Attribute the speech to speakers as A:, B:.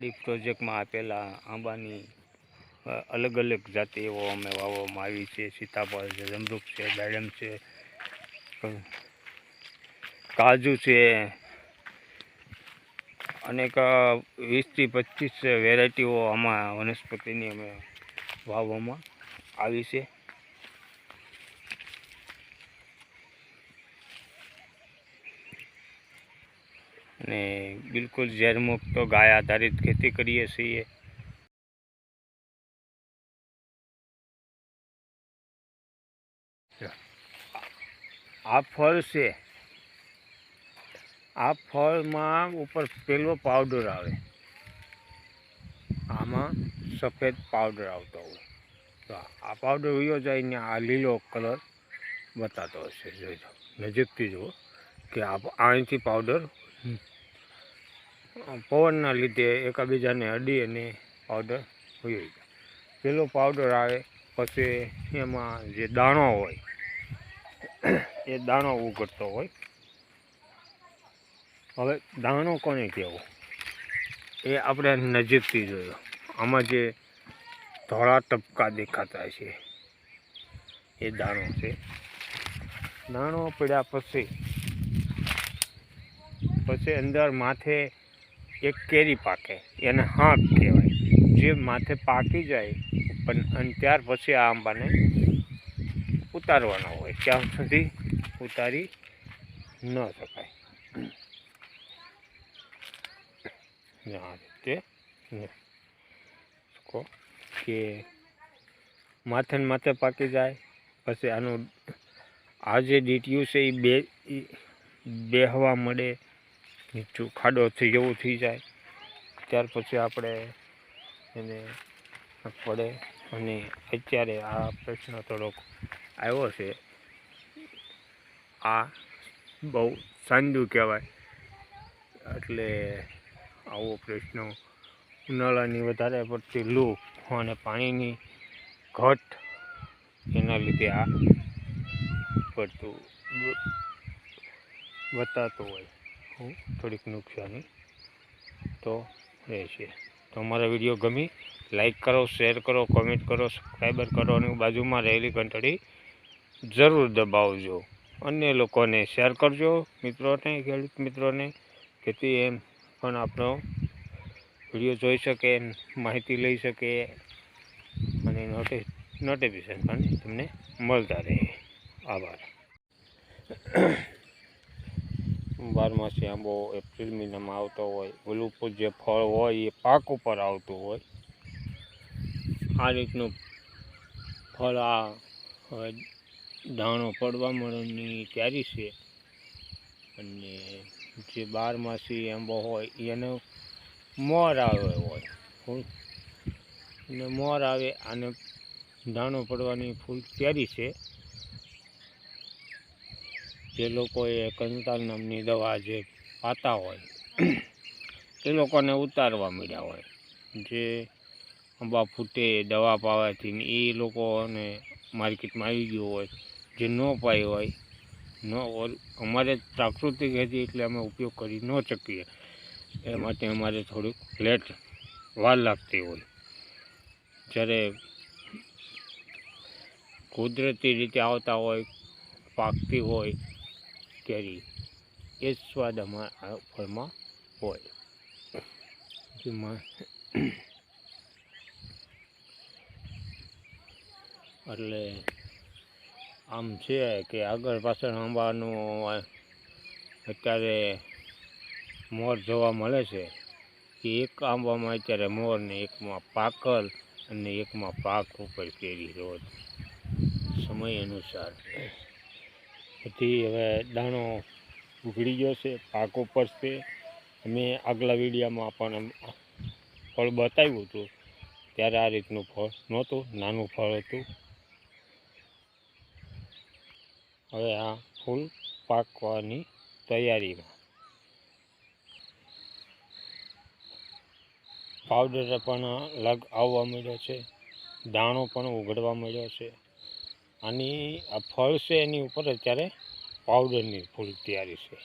A: D પ્રોજેક્ટમાં આપેલા આંબાની અલગ અલગ જાતિ એવો અમે વાવવામાં આવી છે. સીતાફળ છે જમરૂખ છે દાડમ છે કાજુ છે, અનેક વીસથી પચીસ વેરાયટીઓ આમાં વનસ્પતિની અમે વાવવામાં આવી છે. અને બિલકુલ ઝેરમુક્ત ગાય આધારિત ખેતી કરીએ છીએ. આ ફળ છે. આ ફળમાં ઉપર પેલો પાવડર આવે. આમાં સફેદ પાવડર આવતો હોય. તો આ પાવડર ઉયો જાય ને આ લીલો કલર બતાતો હશે. જોઈ જાઓ નજીકથી જુઓ કે આ અહીંથી પાવડર પવનના લીધે એકાબીજાને અડી અને પાવડર હોય પેલો પાવડર આવે, પછી એમાં જે દાણો હોય, એ દાણો ઉગડતો હોય. હવે દાણો કોને કહેવો? એ આપણે નજીકથી જોયો. આમાં જે ધોળા ટપકા દેખાતા છે, એ દાણો છે. દાણો પડ્યા પછી પછી અંદર માથે એક કેરી પાકે, એને હાંક કહેવાય. જે માથે પાકી જાય, પણ અને ત્યાર પછી આ આંબાને ઉતારવાનો હોય, ત્યાં સુધી ઉતારી ન શકાય. આ રીતે કે માથે માથે પાકી જાય, પછી આનું આ જે ડીટીયું છે એ બે બેહવા મળે નીચું ખાડો થઈ જેવું થઈ જાય. ત્યાર પછી આપણે એને પડે અને અત્યારે આ પ્રશ્ન થોડોક આવ્યો છે. આ બહુ સાંજું કહેવાય. એટલે આવો પ્રશ્ન ઉનાળાની વધારે પડતી લૂ અને પાણીની ઘટ એના લીધે આ પડતું વતાતું હોય. થોડીક નુકસાની તો રહેશે. તો અમારા વીડિયો ગમી, લાઈક કરો, શેર કરો, કોમેન્ટ કરો, સબસ્ક્રાઈબર કરો અને બાજુમાં રહેલી ઘંટડી જરૂર દબાવજો. અન્ય લોકોને શેર કરજો. મિત્રોને, ખેડૂત મિત્રોને જેથી એમ પણ આપણો વીડિયો જોઈ શકે, માહિતી લઈ શકે અને નોટિસ નોટિફિકેશન પણ તમને મળતા રહે. આભાર. બારમાસી આંબો એપ્રિલ મહિનામાં આવતો હોય. ઓલું જે ફળ હોય એ પાક ઉપર આવતું હોય. આ રીતનું ફળ આ હવે દાણો પડવા મળવાની તૈયારી છે. અને જે બારમાસી આંબો હોય, એનો મોર આવે હોય. અને મોર આવે, આને દાણો પડવાની ફૂલ તૈયારી છે. જે લોકોએ કંતાલ નામની દવા જે પાતા હોય, એ લોકોને ઉતારવા મળ્યા હોય. જે આંબા ફૂટે, દવા પાવાથી એ લોકોને માર્કેટમાં આવી ગયું હોય, જે ન પાઈ હોય, ન અમારે પ્રાકૃતિક હતી એટલે અમે ઉપયોગ કરી ન શકીએ. એ માટે અમારે થોડુંક લેટ વાર લાગતી હોય. જ્યારે કુદરતી રીતે આવતા હોય, પાકતી હોય કેરી એ જ સ્વાદ અમારા ફળમાં હોય. જેમાં એટલે આમ છે કે આગળ પાછળ આંબાનું અત્યારે મોર જોવા મળે છે કે એક આંબામાં અત્યારે મોર ને એકમાં પાકલ અને એકમાં પાક ઉપર કેરી રોજ. સમય અનુસાર. પછી હવે દાણો ઉઘડી ગયો છે, પાક ઉપર છે. અમે આગલા વિડીયામાં પણ ફળ બતાવ્યું હતું. ત્યારે આ રીતનું ફળ નહોતું, નાનું ફળ હતું. હવે આ ફૂલ પાકવાની તૈયારીમાં. પાવડર પણ લગ આવવા મળ્યો છે, દાણો પણ ઉઘડવા મળ્યો છે. આની આ ફળ છે એની ઉપર અત્યારે પાવડરની ફૂલ તૈયારી છે